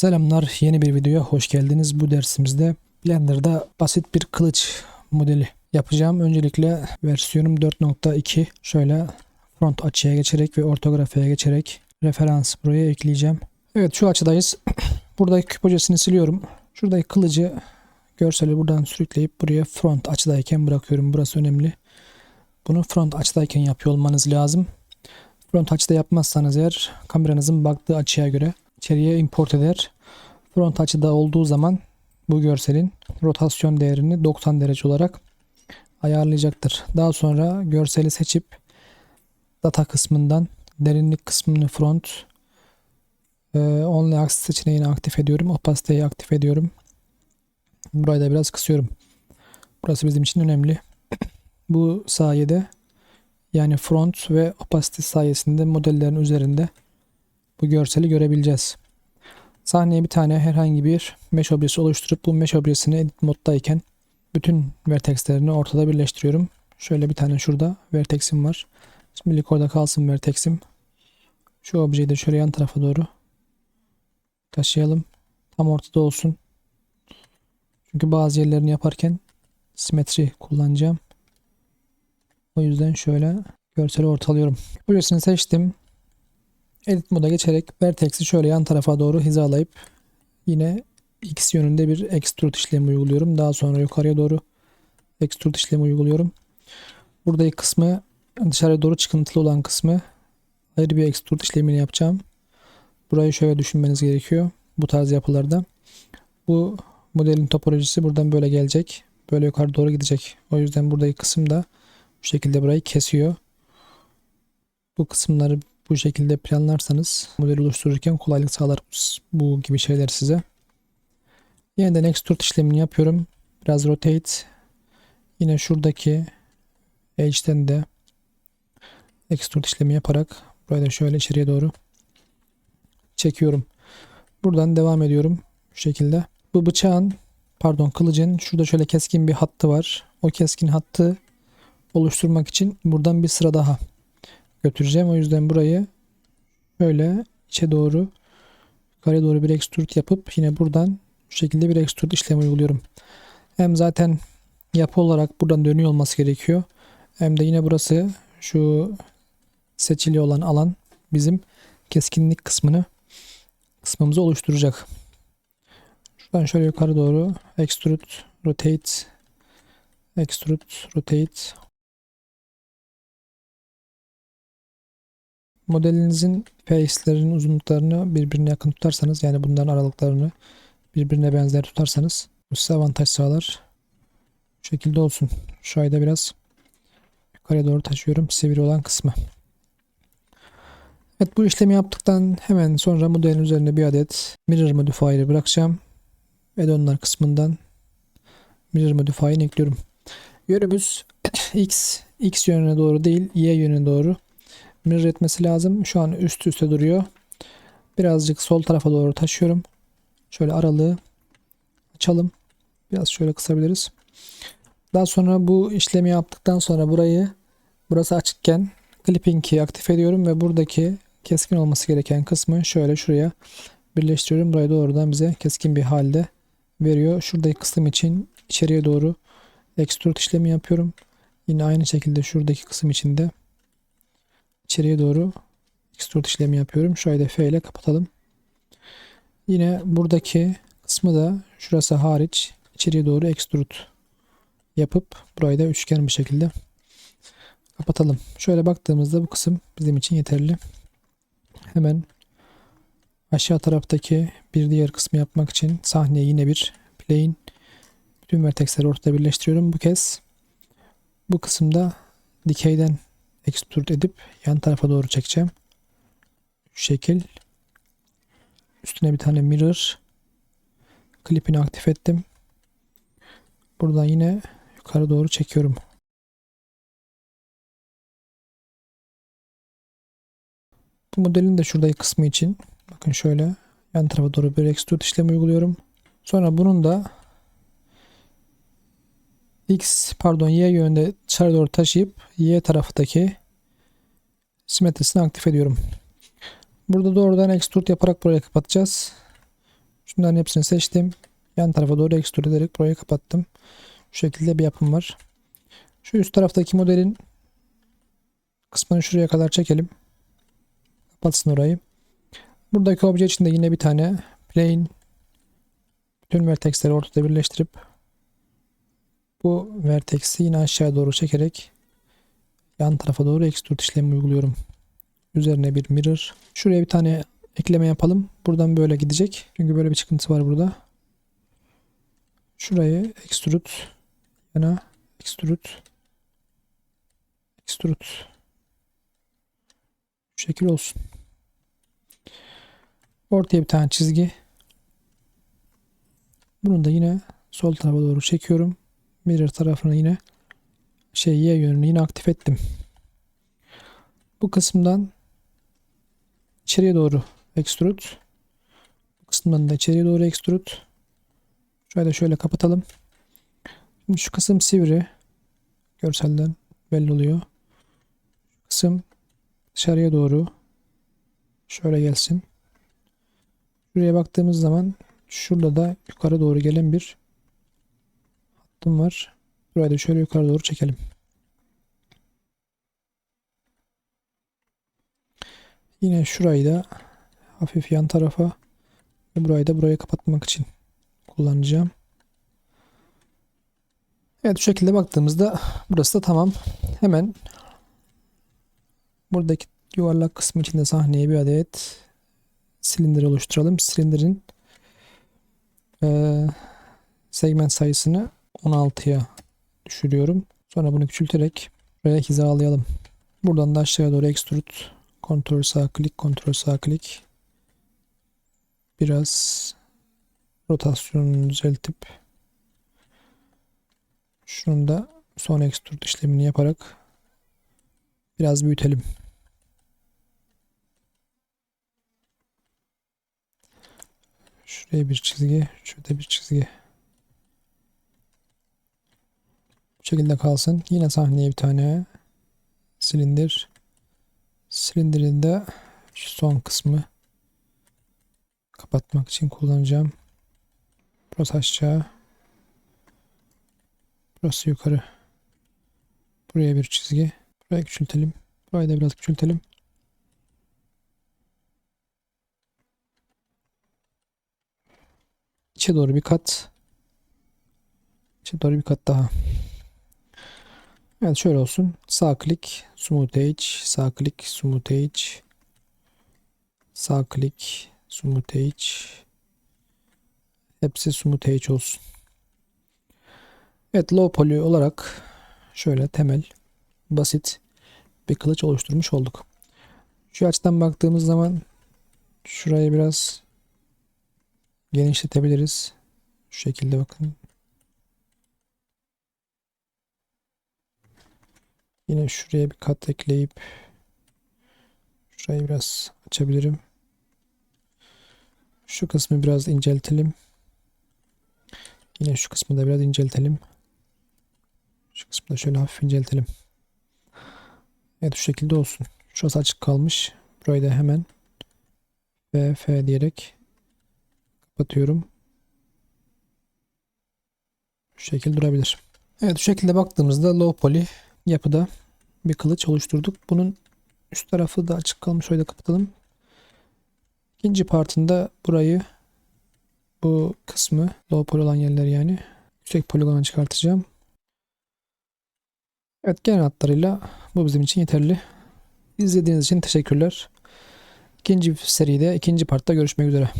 Selamlar, yeni bir videoya hoş geldiniz. Bu dersimizde Blender'da basit bir kılıç modeli yapacağım. Öncelikle versiyonum 4.2 şöyle front açıya geçerek ve ortografiye geçerek referans buraya ekleyeceğim. Evet şu açıdayız. Buradaki küp hocasını siliyorum. Şuradaki kılıcı görseli buradan sürükleyip buraya front açıdayken bırakıyorum. Burası önemli. Bunu front açıdayken yapıyor olmanız lazım. Front açıda yapmazsanız eğer kameranızın baktığı açıya göre içeriye import eder. Front açıda olduğu zaman bu görselin rotasyon değerini 90 derece olarak ayarlayacaktır. Daha sonra görseli seçip data kısmından derinlik kısmını front e, only axis seçeneğini aktif ediyorum. Opacity'yi aktif ediyorum. Burayı da biraz kısıyorum. Burası bizim için önemli. Bu sayede yani front ve opacity sayesinde modellerin üzerinde bu görseli görebileceğiz. Sahneye bir tane herhangi bir mesh objesi oluşturup bu mesh objesini edit moddayken bütün vertexlerini ortada birleştiriyorum. Şöyle bir tane şurada vertexim var. Şimdilik orada kalsın vertexim. Şu objeyi de şöyle yan tarafa doğru taşıyalım. Tam ortada olsun. Çünkü bazı yerlerini yaparken simetri kullanacağım. O yüzden şöyle görseli ortalıyorum. Projesini seçtim. Edit moda geçerek vertex'i şöyle yan tarafa doğru hizalayıp yine x yönünde bir extrude işlemi uyguluyorum. Daha sonra yukarıya doğru extrude işlemi uyguluyorum. Buradaki kısmı dışarıya doğru çıkıntılı olan kısmı ayrı bir extrude işlemini yapacağım. Burayı şöyle düşünmeniz gerekiyor. Bu tarz yapılarda. Bu modelin topolojisi buradan böyle gelecek. Böyle yukarı doğru gidecek. O yüzden buradaki kısım da bu şekilde burayı kesiyor. Bu kısımları bu şekilde planlarsanız model oluştururken kolaylık sağlar bu gibi şeyler size. Yeniden extrude işlemini yapıyorum. Biraz rotate. Yine şuradaki edge'den de extrude işlemi yaparak burayı da şöyle içeriye doğru çekiyorum. Buradan devam ediyorum. Şu şekilde. Bu bıçağın pardon kılıcın şurada şöyle keskin bir hattı var. O keskin hattı oluşturmak için buradan bir sıra daha götüreceğim. O yüzden burayı böyle içe doğru yukarıya doğru bir extrude yapıp yine buradan şu şekilde bir extrude işlemi uyguluyorum. Hem zaten yapı olarak buradan dönüyor olması gerekiyor. Hem de yine burası şu seçili olan alan bizim keskinlik kısmını kısmımızı oluşturacak. Şuradan şöyle yukarı doğru extrude, rotate, extrude, rotate modelinizin face'lerin uzunluklarını birbirine yakın tutarsanız yani bunların aralıklarını birbirine benzer tutarsanız bu size avantaj sağlar. Bu şekilde olsun. Şu ayda biraz yukarıya doğru taşıyorum sivri olan kısmı. Evet bu işlemi yaptıktan hemen sonra modelin üzerine bir adet mirror modifier'ı bırakacağım. Add-on'lar kısmından mirror modifier'ını ekliyorum. Yönümüz x, x yönüne doğru değil y yönüne doğru mirror etmesi lazım. Şu an üst üste duruyor. Birazcık sol tarafa doğru taşıyorum. Şöyle aralığı açalım. Biraz şöyle kısabiliriz. Daha sonra bu işlemi yaptıktan sonra burayı burası açıkken clipping'i aktif ediyorum ve buradaki keskin olması gereken kısmı şöyle şuraya birleştiriyorum. Burayı doğrudan bize keskin bir halde veriyor. Şuradaki kısım için içeriye doğru extrude işlemi yapıyorum. Yine aynı şekilde şuradaki kısım için de içeriye doğru extrude işlemi yapıyorum. Da F ile kapatalım. Yine buradaki kısmı da şurası hariç içeriye doğru extrude yapıp burayı da üçgen bir şekilde kapatalım. Şöyle baktığımızda bu kısım bizim için yeterli. Hemen aşağı taraftaki bir diğer kısmı yapmak için sahneye yine bir plane bütün vertexleri ortada birleştiriyorum. Bu kez bu kısımda dikeyden extrude edip yan tarafa doğru çekeceğim. Şekil. Üstüne bir tane mirror klipini aktif ettim. Buradan yine yukarı doğru çekiyorum. Bu modelin de şuradaki kısmı için bakın şöyle yan tarafa doğru bir extrude işlemi uyguluyorum. Sonra bunun da x pardon y yönünde dışarı doğru taşıyıp y taraftaki simetrisini aktif ediyorum. Burada doğrudan extrude yaparak burayı kapatacağız. Şunların hepsini seçtim. Yan tarafa doğru ekstrüt ederek burayı kapattım. Şu şekilde bir yapım var. Şu üst taraftaki modelin kısmını şuraya kadar çekelim. Kapatsın orayı. Buradaki obje için de yine bir tane plane bütün vertexleri ortada birleştirip bu vertex'i yine aşağı doğru çekerek yan tarafa doğru extrude işlemi uyguluyorum. Üzerine bir mirror. Şuraya bir tane ekleme yapalım. Buradan böyle gidecek. Çünkü böyle bir çıkıntı var burada. Şurayı extrude yana extrude extrude şu şekil olsun. Ortaya bir tane çizgi. Bunu da yine sol tarafa doğru çekiyorum. Mirror tarafını yine şey y yönünü yine aktif ettim. Bu kısımdan içeriye doğru extrude. Bu kısımdan da içeriye doğru extrude. Şöyle şöyle kapatalım. Şimdi şu kısım sivri. Görselden belli oluyor. Kısım dışarıya doğru şöyle gelsin. Şuraya baktığımız zaman şurada da yukarı doğru gelen bir hattım var. Burayı da şöyle yukarı doğru çekelim. Yine şurayı da hafif yan tarafa ve burayı da burayı kapatmak için kullanacağım. Evet bu şekilde baktığımızda burası da tamam. Hemen buradaki yuvarlak kısmı içinde sahneye bir adet silindir oluşturalım. Silindirin e, segment sayısını 16'ya düşürüyorum. Sonra bunu küçülterek buraya hizalayalım. Buradan da aşağıya doğru extrude kontrol sağ klik kontrol sağ klik biraz rotasyonunu düzeltip şunu da son extrude işlemini yaparak biraz büyütelim. Şuraya bir çizgi, şurada bir çizgi. Bu şekilde kalsın. Yine sahneye bir tane silindir. Silindirin de şu son kısmı kapatmak için kullanacağım. Burası aşağı. Burası yukarı. Buraya bir çizgi. Burayı küçültelim. Burayı da biraz küçültelim. İçe doğru bir kat. İçe doğru bir kat daha. Evet şöyle olsun. Sağ klik, smooth edge, sağ klik, smooth edge. Sağ klik, smooth edge. Hepsi smooth edge olsun. Evet low poly olarak şöyle temel, basit bir kılıç oluşturmuş olduk. Şu açıdan baktığımız zaman şurayı biraz genişletebiliriz. Şu şekilde bakın. Yine şuraya bir kat ekleyip şurayı biraz açabilirim. Şu kısmı biraz inceltelim. Yine şu kısmı da biraz inceltelim. Şu kısmı da şöyle hafif inceltelim. Evet şu şekilde olsun. Şurası açık kalmış. Burayı da hemen V, F diyerek kapatıyorum. Şu şekilde durabilir. Evet şu şekilde baktığımızda low poly yapıda bir kılıç oluşturduk. Bunun üst tarafı da açık kalmış. Şöyle kapatalım. İkinci partında burayı bu kısmı low poly olan yerler yani yüksek poligona çıkartacağım. Evet genel hatlarıyla bu bizim için yeterli. İzlediğiniz için teşekkürler. İkinci seride, ikinci partta görüşmek üzere.